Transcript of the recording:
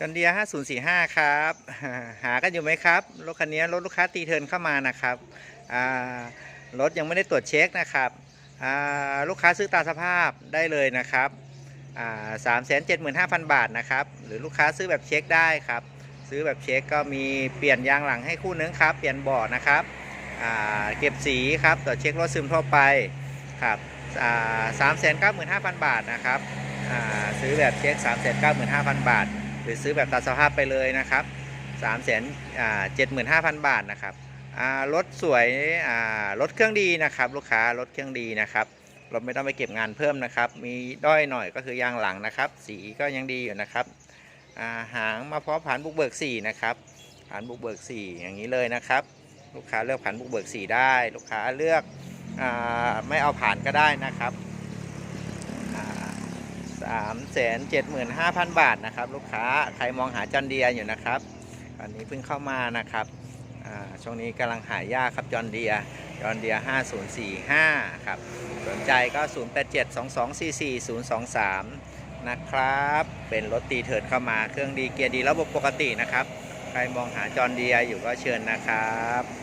จันเดีย5045 ครับ หากันอยู่ไหมครับ รถคันนี้รถลูกค้าตีเทินเข้ามานะครับรถยังไม่ได้ตรวจเช็คนะครับลูกค้าซื้อตามสภาพได้เลยนะครับสามแสนเจ็ดหมื่นห้าพันบาทนะครับ หรือลูกค้าซื้อแบบเช็คได้ครับ ซื้อแบบเช็คก็มีเปลี่ยนยางหลังให้คู่นึงครับ เปลี่ยนเบาะนะครับ เก็บสีครับตรวจเช็ครถซึมทั่วไปครับสามแสนเก้าหมื่นห้าพันบาทนะครับซื้อแบบเช็คสามแสนเก้าหมื่นห้าพันบาท หรือซื้อแบบตัดสภาพไปเลยนะครับ3ามแสนเจ็ดหมื่นห้าพันบาทนะครับรถสวยรถเครื่องดีนะครับลูกค้ารถเครื่องดีนะครับรถไม่ต้องไปเก็บงานเพิ่มนะครับ มีด้อยหน่อยก็คือยางหลังนะครับ สีก็ยังดีอยู่นะครับาหางมาพร้อมผ่านบุกเบิกสีนะครับผ่านบุกเบิกสีอย่างนี้เลยนะครับ ลูกค้าเลือกผ่านบุกเบิกสีได้ ลูกค้าเลือกอไม่เอาผ่านก็ได้นะครับ สามแสนเจ็ดหมื่นห้าพันบาทนะครับ ลูกค้าใครมองหาจอนเดียอยู่นะครับอันนี้เพิ่งเข้ามานะครับช่วงนี้กำลังหายากครับจอนเดียจอนเดีย5045 ครับ สนใจก็ 0872244023 นะครับ เป็นรถตีเถิดเข้ามาเครื่องดีเกียร์ดีระบบปกตินะครับ ใครมองหาจอนเดียอยู่ก็เชิญนะครับ